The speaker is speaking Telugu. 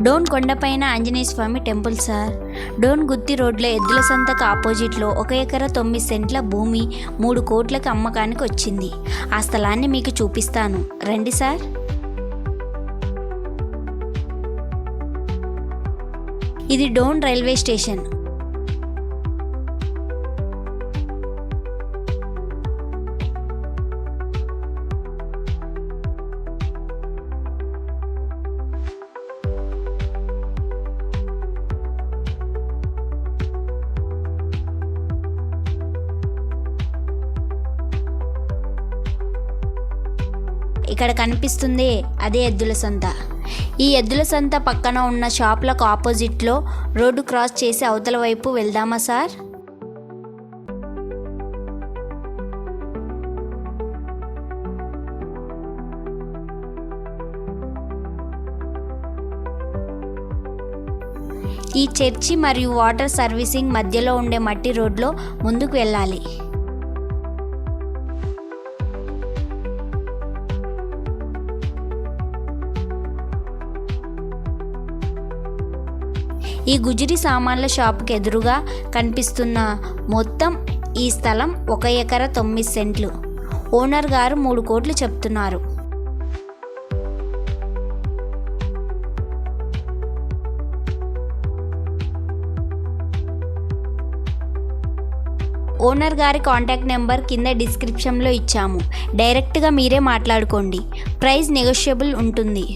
డోన్ కొండపైన ఆంజనేయ స్వామి టెంపుల్ సార్. డోన్ గుత్తి రోడ్లో ఎద్దుల సంతకు ఆపోజిట్లో ఒక ఎకరా తొమ్మిది సెంట్ల భూమి మూడు కోట్లకు అమ్మకానికి వచ్చింది. ఆ స్థలాన్ని మీకు చూపిస్తాను. రండి సార్. ఇది డోన్ రైల్వే స్టేషన్. ఇక్కడ కనిపిస్తుంది అదే ఎద్దుల సంత. ఈ ఎద్దుల సంత పక్కన ఉన్న షాప్లకు ఆపోజిట్లో రోడ్డు క్రాస్ చేసి అవతల వైపు వెళ్దామా సార్? ఈ చర్చి మరియు వాటర్ సర్వీసింగ్ మధ్యలో ఉండే మట్టి రోడ్లో ముందుకు వెళ్ళాలి. ఈ గుజిరి సామాన్ల షాప్కి ఎదురుగా కనిపిస్తున్న మొత్తం ఈ స్థలం ఒక ఎకరా తొమ్మిది సెంట్లు. ఓనర్ గారు మూడు కోట్లు చెప్తున్నారు. ఓనర్ గారి కాంటాక్ట్ నెంబర్ కింద డిస్క్రిప్షన్లో ఇచ్చాము. డైరెక్ట్గా మీరే మాట్లాడుకోండి. ప్రైస్ నెగోషియబుల్ ఉంటుంది.